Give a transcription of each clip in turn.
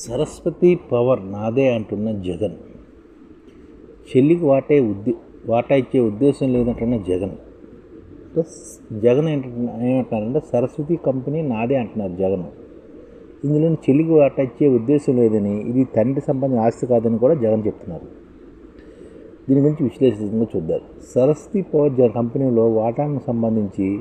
Saraswati power నాదే అంటున్న జగన్. చెల్లికి వాటే ఉద్దే వాటా ఇచ్చే ఉద్దేశం లేదంటున్న జగన్. ప్లస్ జగన్ ఏమంటున్నారంటే సరస్వతి కంపెనీ నాదే అంటున్నారు జగన్. ఇందులో చెల్లికి వాటా ఇచ్చే ఉద్దేశం లేదని ఇది తండ్రి సంబంధించిన ఆస్తి కాదని కూడా జగన్ చెప్తున్నారు. దీని గురించి విశ్లేషితంగా చూద్దాం. సరస్వతి పవర్ కంపెనీలో వాటాను సంబంధించి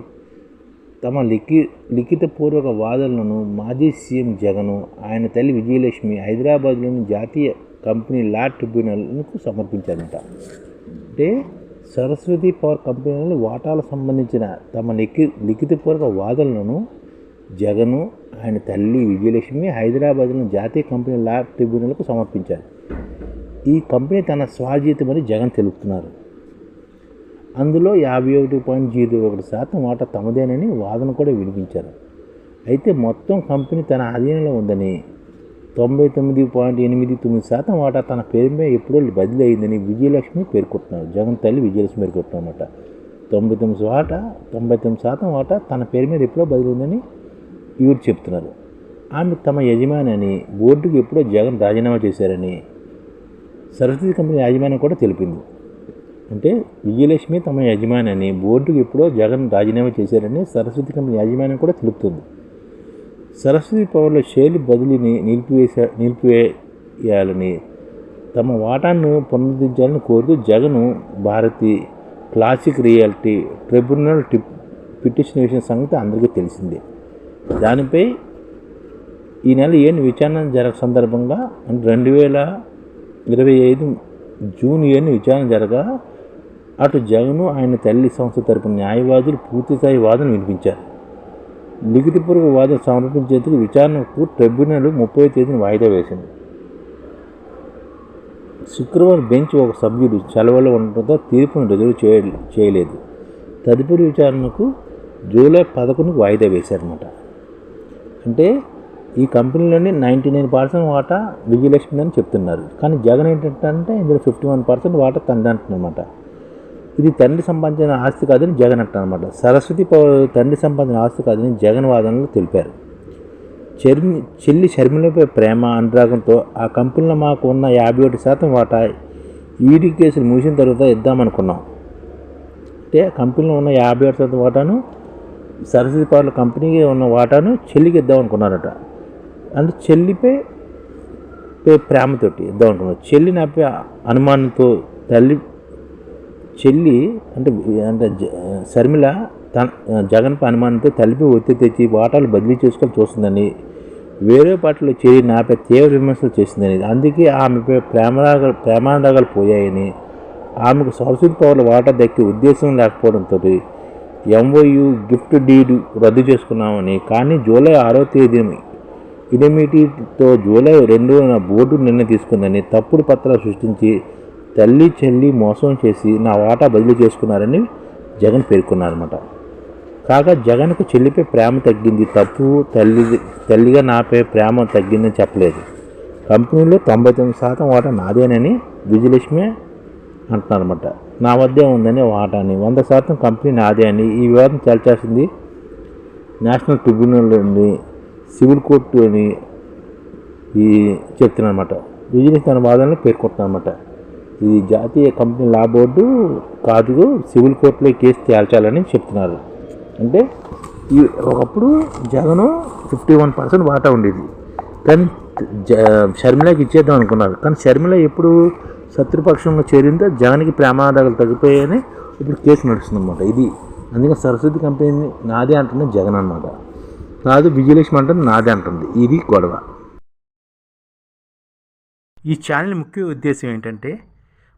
తమ లిఖి లిఖితపూర్వక వాదనలను మాజీ సీఎం జగన్ ఆయన తల్లి విజయలక్ష్మి హైదరాబాద్లోని జాతీయ కంపెనీ లా ట్రిబ్యునల్కు సమర్పించారంట. అంటే సరస్వతి పవర్ కంపెనీల వాటాలకు సంబంధించిన తమ లిఖి లిఖితపూర్వక వాదనలను జగను ఆయన తల్లి విజయలక్ష్మి హైదరాబాద్లోని జాతీయ కంపెనీ లా ట్రిబ్యునల్కు సమర్పించారు. ఈ కంపెనీ తన స్వాధీతమని జగన్ తెలుపుతున్నారు. అందులో యాభై ఒకటి పాయింట్ జీరో ఒకటి శాతం వాటా తమదేనని వాదన కూడా వినిపించారు. అయితే మొత్తం కంపెనీ తన ఆధీనంలో ఉందని తొంభై తొమ్మిది పాయింట్ ఎనిమిది తొమ్మిది శాతం వాటా తన పేరు మీద ఎప్పుడో బదిలీ అయిందని విజయలక్ష్మి పేర్కొంటున్నారు. జగన్ తల్లి విజయలక్ష్మి పేర్కొంటున్నమాట తొంభై తొమ్మిది వాటా తొంభై తొమ్మిది శాతం వాటా తన పేరు మీద ఎప్పుడో బదిలీ ఉందని ఈవిడ చెప్తున్నారు. ఆమె తమ యజమాని అని బోర్డుకు ఎప్పుడో జగన్ రాజీనామా చేశారని సరస్వతి కంపెనీ యాజమాన్యం కూడా తెలిపింది. అంటే విజయలక్ష్మి తమ యజమాని అని బోర్డుకు ఎప్పుడో జగన్ రాజీనామా చేశారని సరస్వతి కంపెనీ యాజమాన్యం కూడా తెలుపుతుంది. సరస్వతి పవర్లో షేర్లు బదిలీని నిలిపివేసా నిలిపివేయాలని తమ వాటాను పునరుద్ధరించాలని కోరుతూ Jagan Bharathi classic realty tribunal tip petition వేసిన సంగతి అందరికీ తెలిసిందే. దానిపై ఈ నెల ఏడు విచారణ జరగ సందర్భంగా అంటే రెండు వేల ఇరవై ఐదు జూన్ ఏడు విచారణ జరగా అటు జగను ఆయన తల్లి సంస్థ తరపున న్యాయవాదులు పూర్తిస్థాయి వాదన వినిపించారు. లిఖితపూర్వక వాదన సమర్పించేందుకు విచారణకు ట్రిబ్యునల్ ముప్పై తేదీన వాయిదా వేసింది. శుక్రవారం బెంచ్ ఒక సభ్యుడు సెలవులో ఉండటంతో తీర్పును రిజర్వ్ చేయ చేయలేదు. తదుపరి విచారణకు జూలై పదకొండుకు వాయిదా వేశారన్నమాట. అంటే ఈ కంపెనీలోని నైంటీ నైన్ పర్సెంట్ వాటా విజయలక్ష్మి అని చెప్తున్నారు. కానీ జగన్ ఏంటంటే ఇందులో ఫిఫ్టీ వన్ పర్సెంట్ వాటా తండ్రి అంటున్నమాట ఇది తండ్రి సంబంధించిన ఆస్తి కాదని జగన్ అంటారనమాట సరస్వతి తండ్రి సంబంధించిన ఆస్తి కాదని జగన్ వాదనలు తెలిపారు. చెర్మి చెల్లి షర్మిలపై ప్రేమ అనురాగంతో ఆ కంపెనీలో మాకు ఉన్న యాభై ఒకటి శాతం వాటా ఈడీ కేసులు ముగిసిన తర్వాత ఇద్దామనుకున్నాం. అంటే కంపెనీలో ఉన్న యాభై ఒకటి శాతం వాటాను సరస్వతి పవర్ల కంపెనీకి ఉన్న వాటాను చెల్లికి ఇద్దాం అనుకున్నారట అంటే చెల్లిపై పే ప్రేమతోటి ఇద్దాం అనుకున్నారు చెల్లి నాపై అనుమానంతో తల్లి చెల్లి అంటే అంటే జ- శర్మిల తన జగన్పై అనుమానంతో తలిపి ఒత్తిడి తెచ్చి వాటాలు బదిలీ చేసుకొని చూస్తుందని వేరే పార్టీలో చేరి నాపై తీవ్ర విమర్శలు చేసిందని అందుకే ఆమెపై ప్రేమరాగ ప్రేమారాగాలు పోయాయని ఆమెకు సరస్వతి పవర్ల వాటా దక్కే ఉద్దేశం లేకపోవడంతో ఎంఓయు గిఫ్ట్ డీడ్ రద్దు చేసుకున్నామని కానీ జూలై ఆరో తేదీన ఇడమిటీతో జూలై రెండున బోర్డు నిర్ణయం తీసుకుందని తప్పుడు పత్రాలు సృష్టించి తల్లి చెల్లి మోసం చేసి నా వాటా బదిలీ చేసుకున్నారని జగన్ పేర్కొన్నారన్నమాట. కాగా జగన్కు చెల్లిపై ప్రేమ తగ్గింది తప్పు తల్లి తల్లిగా నాపై ప్రేమ తగ్గిందని చెప్పలేదు. కంపెనీలో తొంభై తొమ్మిది శాతం వాటా నాదేనని విజయలక్ష్మి అంటున్నారన్నమాట. నా వద్దే ఉందని వాటాని వంద శాతం కంపెనీ నాదే అని ఈ వివాదం తేల్చాల్సింది నేషనల్ ట్రిబ్యునల్ అని సివిల్ కోర్టు అని ఈ చెప్తున్నారన్నమాట విజిలెన్స్ తన వాదనలు పేర్కొంటున్నారన్నమాట ఇది జాతీయ కంపెనీ లా బోర్డు కాదు సివిల్ కోర్టులో కేసు తేల్చాలని చెప్తున్నారు. అంటే ఈ ఒకప్పుడు జగన్ ఫిఫ్టీ వన్ పర్సెంట్ వాటా ఉండేది. కానీ జ షర్మిలాకి ఇచ్చేద్దాం అనుకున్నారు. కానీ షర్మిల ఎప్పుడు శత్రుపక్షంలో చేరిందో జగన్కి ప్రేమాదాలు తగ్గిపోయాయని ఇప్పుడు కేసు నడుస్తుందన్నమాట. ఇది అందుకే సరస్వతి కంపెనీ నాదే అంటుంది జగన్ అన్నమాట. కాదు విజయలక్ష్మి అంటుంది నాదే అంటుంది. ఇది గొడవ. ఈ ఛానల్ ముఖ్య ఉద్దేశం ఏంటంటే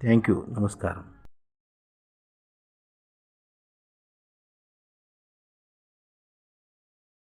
Thank you. నమస్కారం.